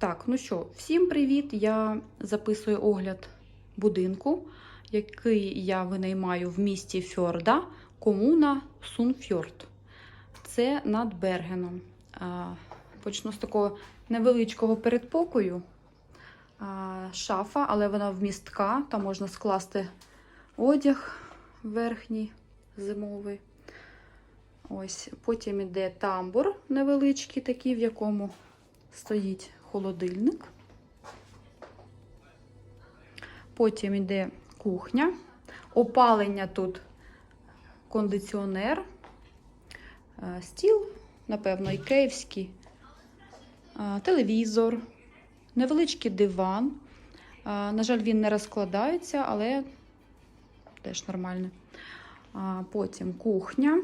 Так, ну що, всім привіт! Я записую огляд будинку, який я винаймаю в місті Фьорда, комуна Сунфьорд. Це над Бергеном. Почну з такого невеличкого передпокою. Шафа, але вона вмістка, там можна скласти одяг верхній зимовий. Ось, потім іде тамбур невеличкий, такий, в якому стоїть холодильник. Потім йде кухня. Опалення тут кондиціонер, е, стіл, напевно, ікеївський, е, телевізор, невеличкий диван. Е, На жаль, він не розкладається, але теж нормально. Потім кухня.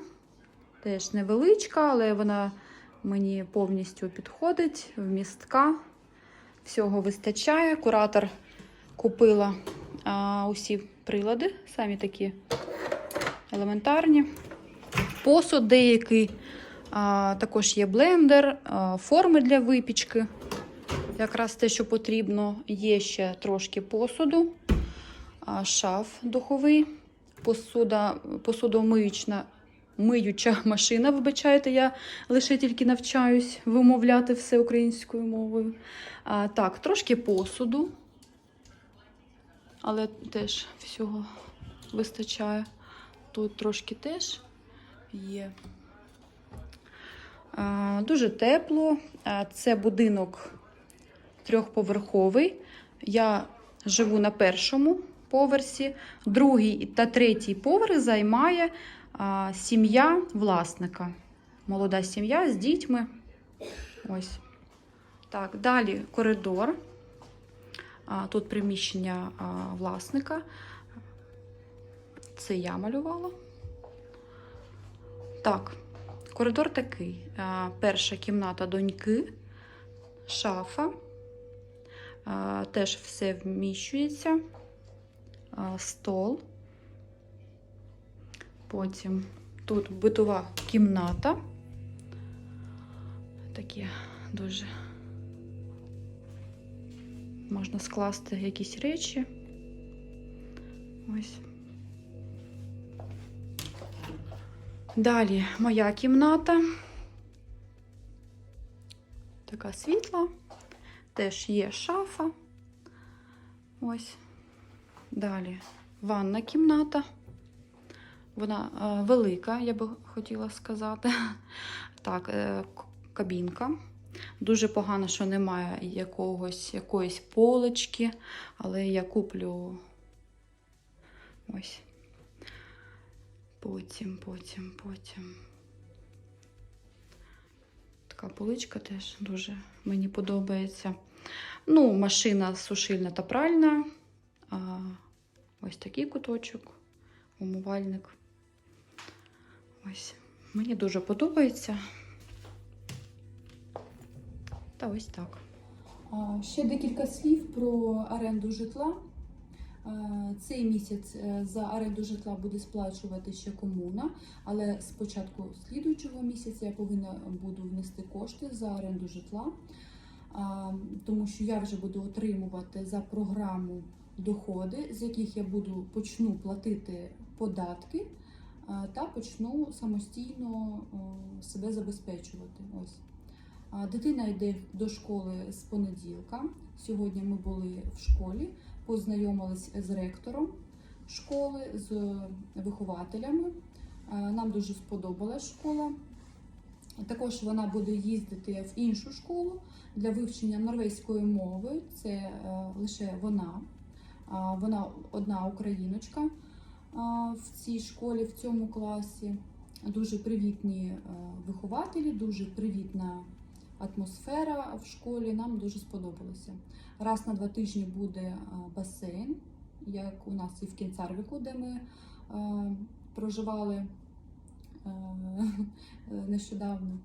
Теж невеличка, але вона мені повністю підходить, вмістка. Всього вистачає. Куратор купила а, усі прилади, самі такі елементарні. Посуд деякий, а, також є блендер, а, форми для випічки. Якраз те, що потрібно, є ще трошки посуду, а, шаф духовий, посуда, посудомиючна миюча машина, вибачайте, я лише тільки навчаюсь вимовляти все українською мовою. А, так, трошки посуду, але теж всього вистачає. Тут трошки теж є. А, дуже тепло. А, це будинок трьохповерховий. Я живу на першому поверсі, другий та третій поверх займає сім'я власника. Молода сім'я з дітьми. Ось. Так, далі коридор. Тут приміщення власника. Це я малювала. Так, коридор такий. Перша кімната доньки, шафа. Теж все вміщується. Стол. Потім тут битова кімната. Такі дуже можна скласти якісь речі. Ось. Далі моя кімната. Така світла. Теж є шафа. Ось. Далі ванна кімната. Вона е, велика, я би хотіла сказати. Так, е, кабінка. Дуже погано, що немає якогось, якоїсь полочки, але я куплю ось. Потім, потім, потім. Така поличка теж дуже мені подобається. Ну, машина сушильна та пральна. Ось такий куточок, умивальник. Ось. Мені дуже подобається. Та ось так. Ще декілька слів про оренду житла. Цей місяць е, за оренду житла буде сплачувати ще комуна, але з початку слідуючого місяця я повинна буду внести кошти за оренду житла, тому що я вже буду отримувати за програму доходи, з яких я буду почну платити податки та почну самостійно себе забезпечувати. Ось. Дитина йде до школи з понеділка. Сьогодні ми були в школі, познайомились з ректором школи, з вихователями. Нам дуже сподобалась школа. Також вона буде їздити в іншу школу для вивчення норвезької мови. Це е, лише вона. Вона одна україночка в цій школі, в цьому класі. Дуже привітні е, вихователі, дуже привітна атмосфера в школі нам дуже сподобалося. Раз на два тижні буде басейн, як у нас і в Кінцарвіку, де ми проживали е, нещодавно.